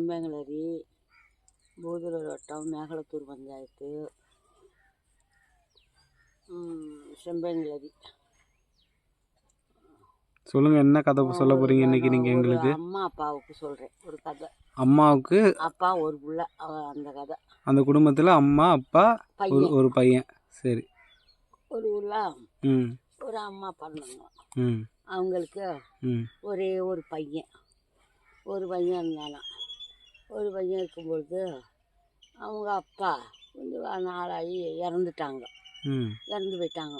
செம்பங்களரி பூதலூர் வட்டம் மேகலத்தூர் பஞ்சாயத்து செம்பங்களரி சொல்லுங்க என்ன கதை சொல்ல போறீங்க இன்னைக்கு நீங்க எங்களுக்கு? அம்மா அப்பாவுக்கு சொல்கிறேன் ஒரு கதை. அம்மாவுக்கு? அப்பா ஒரு புள்ள அந்த கதை. அந்த குடும்பத்தில் அம்மா அப்பா ஒரு பையன். ஒரு பையன். சரி. ஒரு ம். ஒரு அம்மா பண்ணாங்க ம். அவங்களுக்கு ம். ஒரே ஒரு பையன். ஒரு பையன் இருந்தானா ஒரு பையன் இருக்கும்பொழுது அவங்க அப்பா கொஞ்சம் நாளாகி இறந்துட்டாங்க. இறந்து போயிட்டாங்க.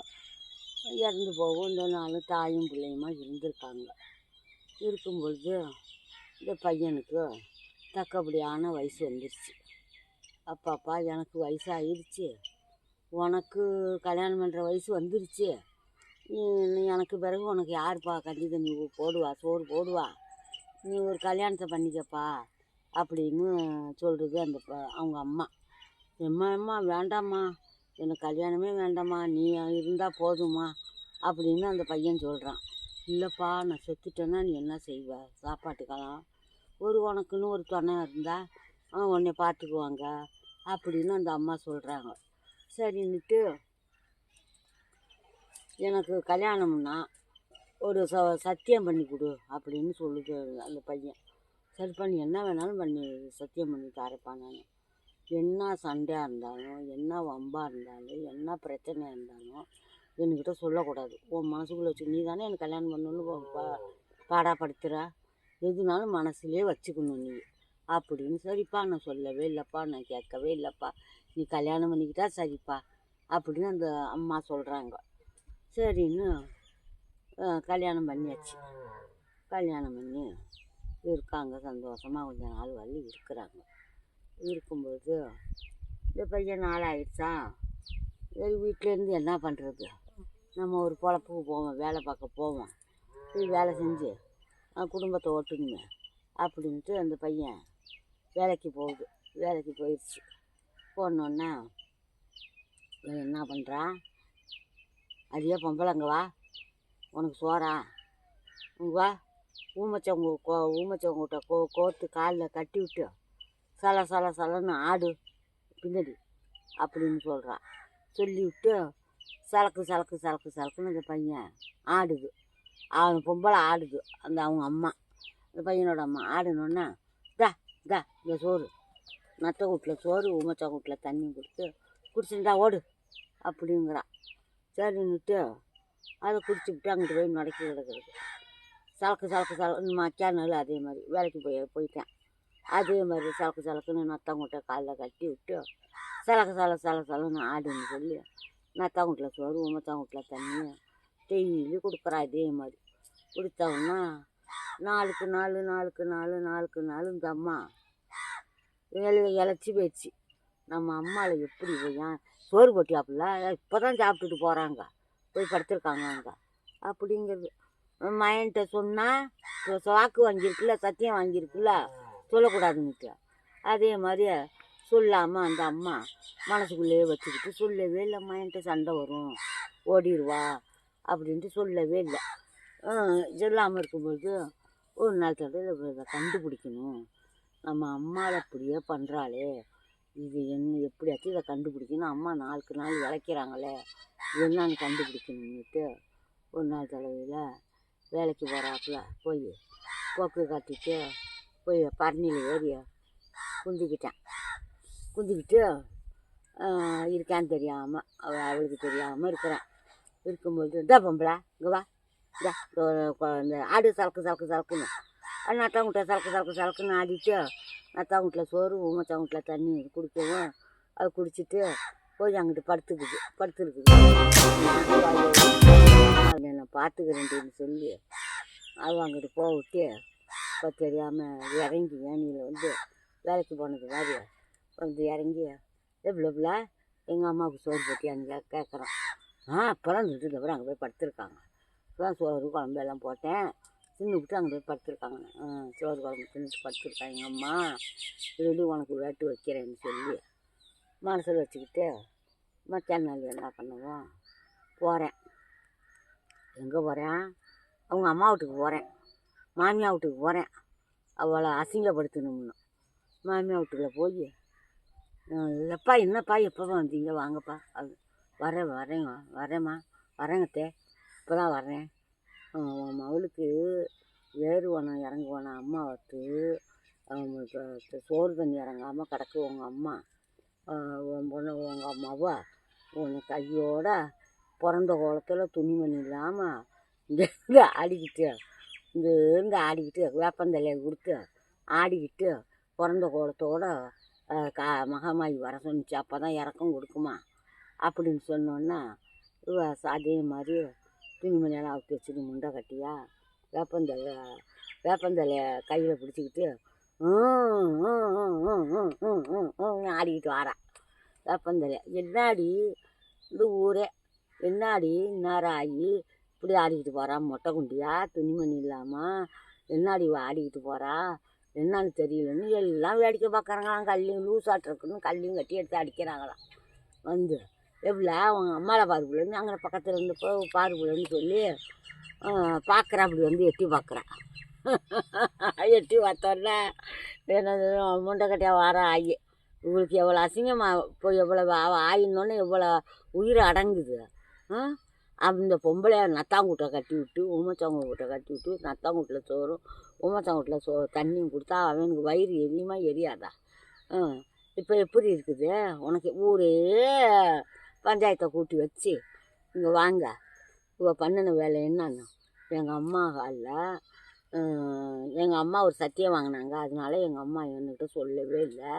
இறந்து போகவும் இந்த நாலு தாயும் பிள்ளையுமா இருந்திருக்காங்க. இருக்கும் பொழுது இந்த பையனுக்கு தக்கபடியான வயசு வந்துருச்சு. அப்பாப்பா எனக்கு வயசு ஆயிடுச்சு உனக்கு கல்யாணம் பண்ணுற வயசு வந்துருச்சு. நீ எனக்கு பிறகு உனக்கு யாருப்பா கஞ்சி தண்ணி போடுவா சோறு போடுவா. நீ ஒரு கல்யாணத்தை பண்ணிக்கப்பா. அப்படின்னு சொல்கிறது அந்த ப- அவங்க அம்மா. எம்மா அம்மா வேண்டாம்மா. எனக்கு கல்யாணமே வேண்டாம்மா. நீ இருந்தால் போதுமா அப்படின்னு அந்த பையன் சொல்கிறான் இல்லைப்பா நான் செத்துட்டேன்னா நீ என்ன செய்வ? சாப்பாட்டுக்கெல்லாம்? ஒரு உனக்குன்னு ஒரு துணை இருந்தால் அவன் உன்னை பார்த்துக்குவாங்க. அப்படின்னு அந்த அம்மா சொல்கிறாங்க சரின்னுட்டு எனக்கு கல்யாணம்னா ஒரு ச சத்தியம் பண்ணி கொடு அப்படின்னு சொல்லுது அந்த பையன். சரி பண்ணி என்ன வேணாலும் பண்ணி சத்தியம் பண்ணி தரப்பா நான். என்ன சண்டையாக இருந்தாலும் என்ன வம்பாக இருந்தாலும் என்ன பிரச்சனையாக இருந்தாலும் என்கிட்ட சொல்லக்கூடாது. உன் மனசுக்குள்ளே வச்சு நீ தானே எனக்கு கல்யாணம் பண்ணணும்னு பா- பா- பாடாப்படுத்துகிற எதுனாலும் மனசுலேயே வச்சுக்கணும் நீ. அப்படின்னு சரிப்பா நான் சொல்லவே இல்லைப்பா நான் கேட்கவே இல்லைப்பா. நீ கல்யாணம் பண்ணிக்கிட்டா சரிப்பா அப்படின்னு அந்த அம்மா சொல்கிறாங்க சரின்னு கல்யாணம் பண்ணியாச்சு. கல்யாணம் பண்ணி இருக்காங்க. சந்தோஷமாக கொஞ்ச நாள் வரல இருக்கிறாங்க. இருக்கும்போது இந்த பையன் நாள் ஆயிடுச்சா சரி வீட்டிலேருந்து என்ன பண்ணுறது நம்ம ஒரு பொழப்புக்கு போவோம் வேலை பார்க்க போவோம். போய் வேலை செஞ்சு குடும்பத்தை ஓட்டுங்க அப்படின்ட்டு அந்த பையன் வேலைக்கு போகுது. வேலைக்கு போயிடுச்சு போனோன்னே என்ன பண்ணுறான் அதே பொம்பளைங்க வா. உனக்கு சோறா? உங்க வா. ஊமச்சவங்க கோ ஊமச்சவங்கிட்ட கோ கோர்த்து காலில் கட்டி விட்டு சல சல சலன்னு ஆடு பின்னாடி அப்படின்னு சொல்கிறான் சொல்லி விட்டு சலக்கு சலக்கு சலக்கு சலக்குன்னு அந்த பையன் ஆடுது. அவன் பொம்பளை ஆடுது. அந்த அவங்க அம்மா. அந்த பையனோட அம்மா ஆடுனோன்னா தா தா இந்த சோறு. நத்த வீட்டில் சோறு உமச்சா வீட்டில் தண்ணி கொடுத்து குடிச்சுட்டா ஓடு அப்படிங்கிறான் சரின்னுட்டு அதை குடிச்சுக்கிட்டு அங்கிட்டு போய் நடக்கி கிடக்குறது. சலக்கு சலக்கு சலக்குன்னு மச்சானாலும் அதே மாதிரி வேலைக்கு போய் போயிட்டேன். அதே மாதிரி சலக்கு சலக்குன்னு நத்தங்குட்டை காலில் கட்டி விட்டு சலக்கு சல சல சலன்னு ஆடுன்னு சொல்லி நத்தங்குட்டில் சோறு உமத்தாங்குட்டில் தண்ணி டெய்லி கொடுக்குறா அதே மாதிரி. கொடுத்தவொன்னா நாளுக்கு நாள் நாளுக்கு நாள் நாளுக்கு நாள் இந்த அம்மா இலை இழைச்சி போயிடுச்சு. நம்ம அம்மாவில் எப்படி போய் ஏன் சோறு போட்டியாப்புல? இப்போ தான் சாப்பிட்டுட்டு போகிறாங்க போய் படுத்திருக்காங்க அங்கே அப்படிங்கிறது. மயன்கிட்ட சொன்னால் வாக்கு வாங்கியிருக்குல்ல சத்தியம் வாங்கியிருக்குல்ல சொல்லக்கூடாதுன்னுட்டு அதே மாதிரி சொல்லாமல் அந்த அம்மா மனசுக்குள்ளேயே வச்சுக்கிட்டு சொல்லவே இல்லை மயன்கிட்ட சண்டை வரும் ஓடிடுவா அப்படின்ட்டு சொல்லவே இல்லை. சொல்லாமல் இருக்கும்போது ஒரு நாள் தடவை இதை கண்டுபிடிக்கணும். நம்ம அம்மாவை அப்படியே பண்ணுறாளே இது என்ன எப்படியாச்சும் இதை கண்டுபிடிக்கணும். அம்மா நாளுக்கு நாள் இழைக்கிறாங்களே என்னன்னு கண்டுபிடிக்கணும்னுட்டு ஒரு நாள் தலையில் வேலைக்கு போகிறாப்புல போய் போக்கு காட்டிட்டு போய் பரணியில் ஏறி குந்திக்கிட்டேன். குந்திக்கிட்டு இருக்கான்னு தெரியாமல் அவ அவளுக்கு தெரியாமல் இருக்கிறேன். இருக்கும்போது இந்த பொம்பளை இங்கே வா இந்த ஆடு சலக்கு சலக்கு சலக்குன்னு நத்தாங்குட்டை சலக்கு சலக்கு சலக்குன்னு ஆடிட்டு நத்தாங்குட்டில் சோறு ஊமத்தாங்குட்டில் தண்ணி குடிக்கவும் அது குடிச்சிட்டு போய் அங்கிட்டு படுத்துக்குது படுத்துருக்குது. பார்த்துக்கிறேன்டின்னு சொல்லி அவள் அங்கிட்டு போக விட்டு இப்போ தெரியாமல் இறங்கி ஏனியில் வந்து வேலைக்கு போனது மாதிரி வந்து இறங்கி எவ்வளோவில் எங்கள் அம்மாவுக்கு சோறு போட்டியான்னு கே கேட்குறான் ஆ அப்போலாம் சொல்லிட்டு அப்புறம் அங்கே போய் படுத்துருக்காங்க. இப்போதான் சோறு குழம்பு எல்லாம் போட்டேன். தின்னுக்கிட்டு அங்கே போய் படுத்துருக்காங்க. ஆ சோறு குழம்பு தின்னுட்டு படுத்துருக்காங்க. எங்கள் அம்மா இது உனக்கு வேட்டு வைக்கிறேன்னு சொல்லி மனசில் வச்சுக்கிட்டு மத்தியான நாள் என்ன பண்ணுவோம்? போகிறேன் எங்கே போகிறேன் அவங்க அம்மா வீட்டுக்கு போகிறேன் மாமியா வீட்டுக்கு போகிறேன் அவளை அசிங்கப்படுத்தணும்னு மாமியா வீட்டுக்குள்ள போய் எப்பா என்னப்பா எப்போ வந்தீங்க? வாங்கப்பா. அது வரேன் வரேன் வரேம்மா. வரேங்கத்தே இப்போ தான் வரேன். உன் மகளுக்கு ஏறுவானம் இறங்குவானா அம்மா வத்து அவங்களுக்கு சோறு தண்ணி இறங்காமல் கிடக்கு உங்கள் அம்மா. உன் பொண்ணு உங்கள் அம்மாவா? உன் கையோட பிறந்த கோலத்தில் துணிமணி இல்லாமல் இங்கேருந்து ஆடிக்கிட்டு இங்கேருந்து ஆடிக்கிட்டு வேப்பந்தலையை கொடுத்து ஆடிக்கிட்டு பிறந்த கோலத்தோட கா மகாமாயி வர சொன்னிச்சு. அப்போ தான் இறக்கம் கொடுக்குமா? அப்படின்னு சொன்னோன்னா இவ அதே மாதிரி துணிமணியெல்லாம் அவுத்து வச்சுட்டு முண்டை கட்டியா வேப்பந்தலை வேப்பந்தலையை கையில் பிடிச்சிக்கிட்டு ஆடிக்கிட்டு வாரா. வேப்பந்தலை என்னாடி? இந்த ஊரே. என்னாடி? இந்நேரம் ஆகி இப்படி ஆடிக்கிட்டு போகிறா மொட்டை குண்டியா? துணிமணி இல்லாமல் என்னாடி இவ ஆடிக்கிட்டு போகிறா என்னன்னு தெரியலன்னு எல்லாம் வேடிக்கை பார்க்குறாங்களாம். கல்லையும் லூஸ் ஆட்டிருக்குன்னு கல்லையும் கட்டி எடுத்து அடிக்கிறாங்களாம். வந்து எவ்வளோ அவங்க அம்மாவை பாரு அங்கே பக்கத்தில் இருந்து போ பாரு சொல்லி பார்க்குறா அப்படி வந்து எட்டி பார்க்குறா எட்டி பார்த்தோன்னே என்னது முண்டைக்கட்டியா வார ஆகி இவளுக்கு எவ்வளோ அசிங்கமாக இப்போ எவ்வளோ ஆயினோன்னு எவ்வளோ உயிர் அடங்குது. அந்த பொம்பளை நத்தாங்கூட்டை கட்டி விட்டு ஊமச்சாங்கூட்டை கட்டி விட்டு நத்தாங்கூட்டில் சோறும் ஊமச்சாங்கூட்டில் சோ தண்ணியும் கொடுத்தா அவனுக்கு வயிறு எரியுமா எரியாதா? ஆ. இப்போ எப்படி இருக்குது? உனக்கு ஊரே பஞ்சாயத்தை கூட்டி வச்சு இங்கே வாங்க. இவ பண்ணின வேலை என்னன்னு எங்கள் அம்மா காலில் எங்கள் அம்மா ஒரு சத்தியம் வாங்கினாங்க. அதனால எங்கள் அம்மா என்கிட்ட சொல்லவே இல்லை.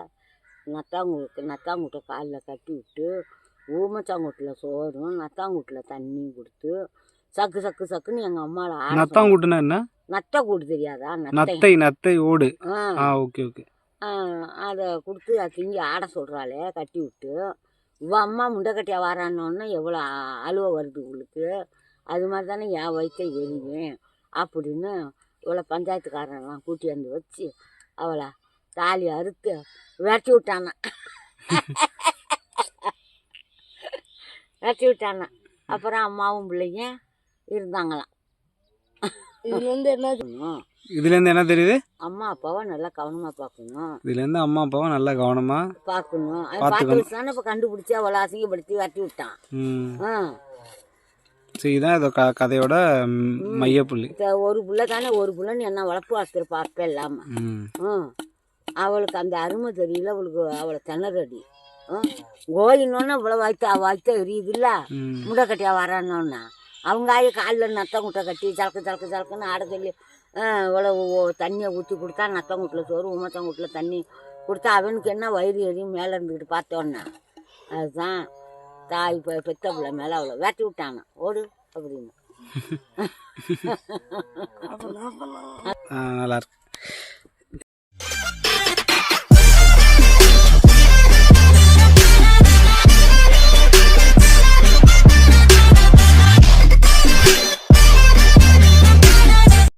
நத்தாங்குக்கு நத்தாங்குட்டை காலில் கட்டி விட்டு ஊமச்சாங்குட்டில் சோறும் நத்தாங்குட்டில் தண்ணியும் கொடுத்து சக்கு சக்கு சக்குன்னு எங்கள் அம்மாவில் நத்தாங்குட்டுனா என்ன? நத்தை கூட்டு தெரியாதா? நத்தை. நத்தை ஓடு. ஆ. Okay okay. அதை கொடுத்து அதை திங்கி ஆட சொல்கிறாளே கட்டி விட்டு இவ அம்மா முண்டை கட்டியா வாரான்னொன்னே எவ்வளோ அழுவ வருது உங்களுக்கு அது மாதிரி தானே என் வயிற்றை எரிவேன் அப்படின்னு இவளை பஞ்சாயத்துக்காரன்லாம் கூட்டி வந்து வச்சு அவளை தாலி அறுத்து விரட்டி விட்டானா. விரட்டி விட்டானா அப்புறம் அம்மாவும் பிள்ளைங்க இருந்தாங்களாம். இதுல இருந்து என்ன சொல்லணும் இதுலேருந்து என்ன தெரியுது? அம்மா அப்பாவை நல்லா கவனமாக பார்க்கணும். இதுலேருந்து அம்மா அப்பாவை நல்லா கவனமாக பார்க்கணும். பார்த்து வச்சு தானே இப்போ கண்டுபிடிச்சி அவளை அசிங்கப்படுத்தி வரட்டி விட்டான். சரி இதான் இதோ க கதையோட மையப்புள்ளி. இப்போ ஒரு புள்ள தானே ஒரு புள்ளன்னு என்ன வளர்ப்பு வளர்த்துருப்பா அப்போ இல்லாமல் அவளுக்கு அந்த அருமை தெரியல அவளுக்கு அவளை திணறடி. கோயினோன்னு இவ்வளோ வாய்த்தா வாய்த்தா எரியுதுல்ல? முட்டை கட்டியா வரானோன்னா. அவங்க ஆயி காலில் நத்தம் முட்டை கட்டி சலக்கு சலக்கு சலக்குன்னு ஆட சொல்லி இவ்வளோ தண்ணியை ஊற்றி கொடுத்தா நத்தங்குட்டில் சோறு உமத்தங்குட்டில் தண்ணி கொடுத்தா அவனுக்கு என்ன வயிறு எரியும் மேலே இருந்துக்கிட்டு பார்த்தோன்னா. அதுதான் தாய் பெத்த பிள்ளை மேலே அவ்வளோ வேட்டி விட்டாங்க ஓடு அப்படின்னு. நல்லா இருக்கு.